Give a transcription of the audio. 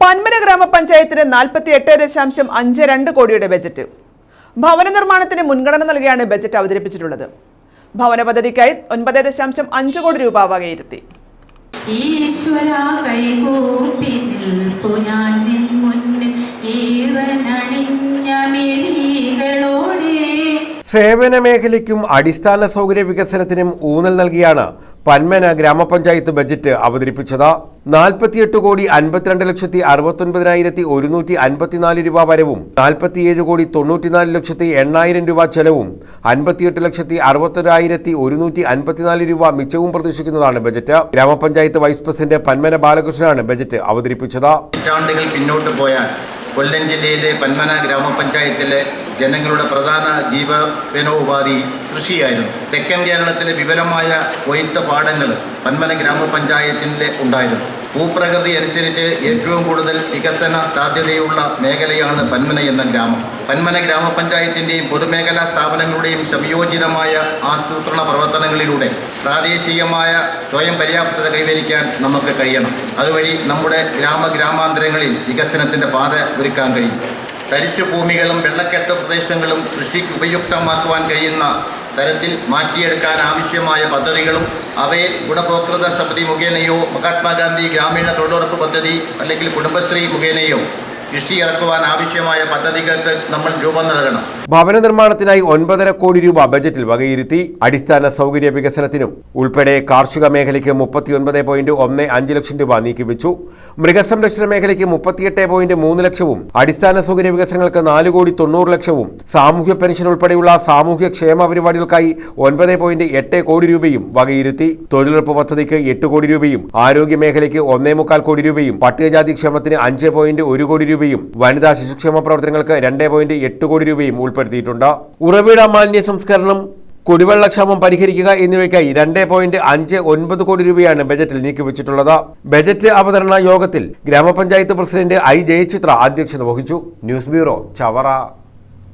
പന്മന ഗ്രാമപഞ്ചായത്തിന് നാൽപ്പത്തി എട്ട് ദശാംശം അഞ്ച് രണ്ട് കോടിയുടെ ബജറ്റ്. ഭവന നിർമ്മാണത്തിന് മുൻഗണന നൽകിയാണ് ബജറ്റ് അവതരിപ്പിച്ചിട്ടുള്ളത്. ഭവന പദ്ധതിക്കായി ഒൻപത് ദശാംശം അഞ്ച് കോടി രൂപ വകയിരുത്തി. ഈശ്വര കൈകൂപ്പി നിൽപ്പു ഞാൻ നിൻ മുന്നിൽ ഈറനണിഞ്ഞ മിഴികളോടെ. സേവന മേഖലയ്ക്കും അടിസ്ഥാന സൗകര്യ വികസനത്തിനും ഊന്നൽ നൽകിയാണ് പന്മന ഗ്രാമപഞ്ചായത്ത് ബജറ്റ് അവതരിപ്പിച്ചത് നാൽപ്പത്തിയെട്ട് കോടി അൻപത്തിരണ്ട് ലക്ഷത്തി അറുപത്തൊൻപതിനായിരത്തി ഒരുന്നൂറ്റി അൻപത്തിനാല് രൂപ വരവും നാൽപ്പത്തിയേഴ് കോടി തൊണ്ണൂറ്റിനാല് ലക്ഷത്തി എണ്ണായിരം രൂപ ചെലവും അൻപത്തിയെട്ട് ലക്ഷത്തി അറുപത്തൊരായിരത്തി ഒരുന്നൂറ്റി അൻപത്തിനാല് രൂപ മിച്ചവും പ്രതീക്ഷിക്കുന്നതാണ് ബജറ്റ്. ഗ്രാമപഞ്ചായത്ത് വൈസ് പ്രസിഡന്റ് പന്മന ബാലകൃഷ്ണനാണ് ബജറ്റ് അവതരിപ്പിച്ചത്. പിന്നോട്ട് പോയാൽ കൊല്ലം ജില്ലയിലെ പന്മന ഗ്രാമപഞ്ചായത്തിലെ ജനങ്ങളുടെ പ്രധാന ജീവനോപാധി കൃഷിയായിരുന്നു. തെക്കൻ കേരളത്തിലെ വിപുലമായ കൊയ്ത്ത് പാടങ്ങൾ പന്മന ഗ്രാമപഞ്ചായത്തിന്റെ ഉണ്ടായിരുന്നു. ഭൂപ്രകൃതി അനുസരിച്ച് ഏറ്റവും കൂടുതൽ വികസന സാധ്യതയുള്ള മേഖലയാണ് പന്മന എന്ന ഗ്രാമം. പന്മന ഗ്രാമപഞ്ചായത്തിന്റെയും പൊതുമേഖലാ സ്ഥാപനങ്ങളുടെയും സംയോജിതമായ ആസൂത്രണ പ്രവർത്തനങ്ങളിലൂടെ പ്രാദേശികമായ സ്വയം പര്യാപ്തത കൈവരിക്കാൻ നമുക്ക് കഴിയണം. അതുവഴി നമ്മുടെ ഗ്രാമ ഗ്രാമാന്തരങ്ങളിൽ വികസനത്തിന്റെ പാത ഒരുക്കാൻ കഴിയും. തരിശു ഭൂമികളും വെള്ളക്കെട്ട് പ്രദേശങ്ങളും കൃഷിക്ക് ഉപയുക്തമാക്കുവാൻ കഴിയുന്ന തരത്തിൽ മാറ്റിയെടുക്കാൻ ആവശ്യമായ പദ്ധതികളും അവയെ ഗുണഭോക്തൃത സമിതി മുഖേനയോ മഹാത്മാഗാന്ധി ഗ്രാമീണ തൊഴിലുറപ്പ് പദ്ധതി അല്ലെങ്കിൽ കുടുംബശ്രീ മുഖേനയോ കൃഷി ഇറക്കുവാൻ ആവശ്യമായ പദ്ധതികൾക്ക് നമ്മൾ രൂപം നൽകണം. ഭവന നിർമ്മാണത്തിനായി ഒൻപതര കോടി രൂപ ബജറ്റിൽ വകയിരുത്തി അടിസ്ഥാന സൗകര്യ വികസനത്തിനും ഉൾപ്പെടെ കാർഷിക മേഖലയ്ക്ക് മുപ്പത്തിയൊൻപത് പോയിന്റ് ഒന്ന് അഞ്ച് ലക്ഷം രൂപ നീക്കിവെച്ചു. മൃഗസംരക്ഷണ മേഖലയ്ക്ക് മുപ്പത്തിയെട്ട് പോയിന്റ് മൂന്ന് ലക്ഷവും അടിസ്ഥാന സൗകര്യ വികസനങ്ങൾക്ക് നാല് കോടി തൊണ്ണൂറ് ലക്ഷവും സാമൂഹ്യ പെൻഷൻ ഉൾപ്പെടെയുള്ള സാമൂഹ്യ ക്ഷേമ പരിപാടികൾക്കായി ഒൻപത് പോയിന്റ് എട്ട് കോടി രൂപയും വകയിരുത്തി. തൊഴിലുറപ്പ് പദ്ധതിക്ക് എട്ട് കോടി രൂപയും ആരോഗ്യ മേഖലയ്ക്ക് ഒന്നേ മുക്കാൽ കോടി രൂപയും പട്ടികജാതി ക്ഷേമത്തിന് അഞ്ച് പോയിന്റ് ഒരു കോടി രൂപയും വനിതാ ശിശുക്ഷേമ പ്രവർത്തനങ്ങൾക്ക് രണ്ട് പോയിന്റ് എട്ട് കോടി രൂപയും ഉൾപ്പെടുത്തിയിട്ടുണ്ട്? ഉറവിട മാലിന്യ സംസ്കരണം കുടിവെള്ളക്ഷാമം പരിഹരിക്കുക എന്നിവയ്ക്കായി രണ്ട് പോയിന്റ് അഞ്ച് ഒൻപത് കോടി രൂപയാണ് ബജറ്റിൽ നീക്കിവച്ചിട്ടുള്ളത്. ബജറ്റ് അവതരണ യോഗത്തിൽ ഗ്രാമപഞ്ചായത്ത് പ്രസിഡന്റ് ഐ ജയചിത്ര അധ്യക്ഷത വഹിച്ചു. News bureau Chavara.